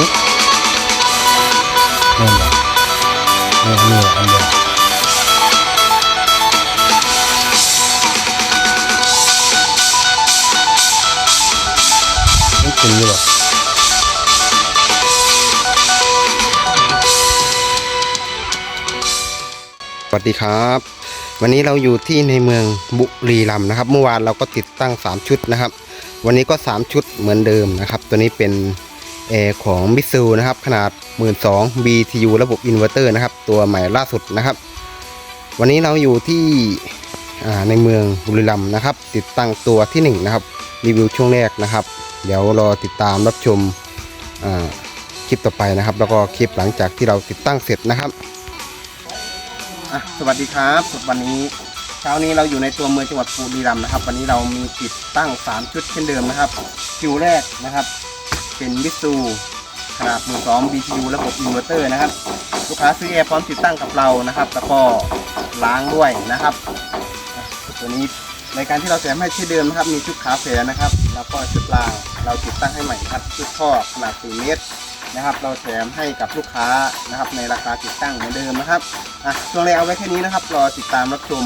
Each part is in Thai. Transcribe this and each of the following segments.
ฮึนี่นบ่นี่นี่อันเดียวนี่จริงหรอเปล่าสวัสดีครับ วันนี้เราอยู่ที่ในเมืองบุรีรัมย์นะครับ เมื่อวานเราก็ติดตั้ง 3 ชุดนะครับ วันนี้ก็ 3 ชุดเหมือนเดิมนะครับ ตัวนี้เป็น แอร์ของมิซูนะครับขนาด 12,000 BTU ระบบอินเวอร์เตอร์นะครับตัวใหม่ล่าสุดนะครับ วันนี้เราอยู่ที่ในเมืองบุรีรัมย์นะครับ ติดตั้งตัวที่ 1 นะครับ รีวิวช่วงแรกนะครับ เดี๋ยวรอติดตามรับชมคลิปต่อไปนะครับ แล้วก็คลิปหลังจากที่เราติดตั้งเสร็จนะครับสวัสดีครับวันนี้เช้านี้เราอยู่ในตัวเมืองจังหวัดบุรีรัมย์นะครับ วันนี้เรามีติดตั้ง 3 ชุดเช่นเดิมนะครับคิวแรกนะครับ เป็นมิซูขนาดมือ2 BTU ระบบอินเวอร์เตอร์นะครับ ลูกค้าซื้อแอร์พร้อมติดตั้งกับเรานะครับ แล้วก็ล้างด้วยนะครับ ตัวนี้ในการที่เราแถมให้เช่นเดิมนะครับ มีชุดขาแฝดนะครับ แล้วก็ชุดรางเราติดตั้งให้ใหม่ครับ ชุดท่อขนาด4เมตรนะครับ เราแถมให้กับลูกค้านะครับ ในราคาติดตั้งเหมือนเดิมนะครับอะช่วงแรกเอาไว้แค่นี้นะครับ รอติดตามรับชม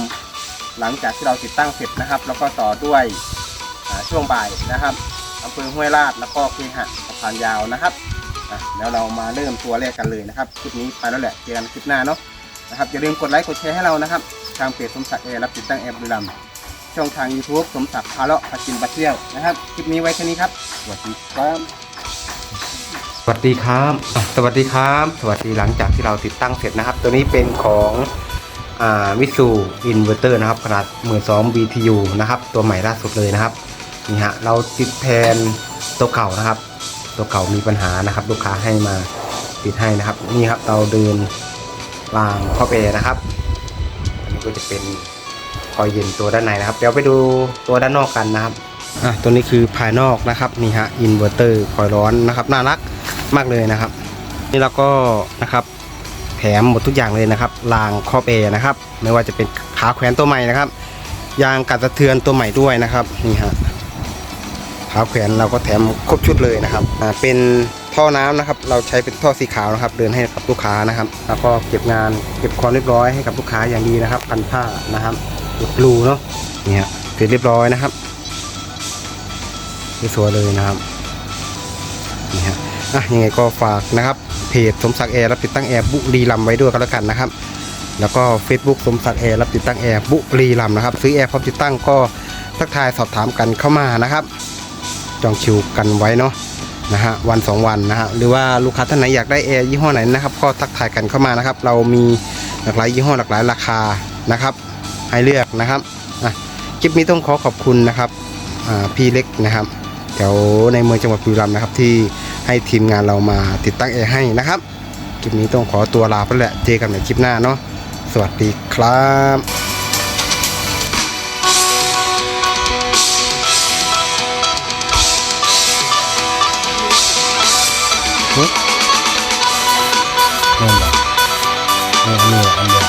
หลังจากที่เราติดตั้งเสร็จนะครับ แล้วก็ต่อด้วยช่วงบ่ายนะครับ อำเภอห้วยราชแล้วก็เคหะสะพานยาวนะครับอะแล้วเรามาเริ่มตัวแรกกันเลยนะครับคลิปนี้ไปแล้วแหละเจอกันคลิปหน้าเนาะนะครับอย่าลืมกดไลค์กดแชร์ให้เรานะครับ ทางเพจสมศักดิ์แอร์รับติดตั้งแอร์บุรีรัมย์ช่องทาง YouTube สมศักดิ์พาเลาะพากินปาเที่ยวนะครับคลิปนี้ไว้แค่นี้ครับสวัสดีครับสวัสดีครับ สวัสดีครับ สวัสดีหลังจากที่เราติดตั้งเสร็จนะครับ ตัวนี้เป็นของมิสูอินเวอร์เตอร์นะครับขนาด 12 BTU นะครับ ตัวใหม่ล่าสุดเลยนะครับ นี่ฮะเราติดแทนตัวเก่านะครับ ตัวเก่ามีปัญหานะครับ ลูกค้าให้มาติดให้นะครับ นี่ครับเราเดินวางข้อเปรนะครับ อันนี้ก็จะเป็นคอยเย็นตัวด้านในนะครับ เดี๋ยวไปดูตัวด้านนอกกันนะครับอะตัวนี้คือภายนอกนะครับนี่ฮะอินเวอร์เตอร์คอยร้อนนะครับน่ารักมากเลยนะครับ นี่เราก็นะครับแถมหมดทุกอย่างเลยนะครับรางครอบเอนะครับ ไม่ว่าจะเป็นขาแขวนตัวใหม่นะครับยางกัดสะเทือนตัวใหม่ด้วยนะครับนี่ฮะ ขาแขวนเราก็แถมครบชุดเลยนะครับเป็นท่อน้ำนะครับ เราใช้เป็นท่อสีขาวนะครับ เดินให้กับลูกค้านะครับ แล้วก็เก็บงานเก็บความเรียบร้อยให้กับลูกค้าอย่างดีนะครับพันผ้านะครับเก็บรูเนาะนี่ฮะเสร็จเรียบร้อยนะครับสวยเลยนะครับนี่ฮะอะยังไงก็ฝากนะครับเพจสมศักดิ์แอร์รับติดตั้งแอร์บุรีรัมย์ไว้ด้วยก็แล้วกันนะครับ แล้วก็ Facebook สมศักดิ์แอร์รับติดตั้งแอร์บุรีรัมย์นะครับ ซื้อแอร์พร้อมติดตั้งก็ทักทายสอบถามกันเข้ามานะครับ จองคิวกันไว้เนาะนะฮะวันสองวันนะฮะหรือว่าลูกค้าท่านไหนอยากได้แอร์ยี่ห้อไหนนะครับก็ทักทายกันเข้ามานะครับ เรามีหลากหลายยี่ห้อหลากหลายราคานะครับให้เลือกนะครับคลิปนี้ต้องขอขอบคุณนะครับพี่เล็กนะครับแถวในเมืองจังหวัดบุรีรัมย์นะครับที่ให้ทีมงานเรามาติดตั้งแอร์ให้นะครับคลิปนี้ต้องขอตัวลาไปแล้วเจอกันในคลิปหน้าเนาะสวัสดีครับ ฮึนี่นบ่นี่อันนี้อันเดียว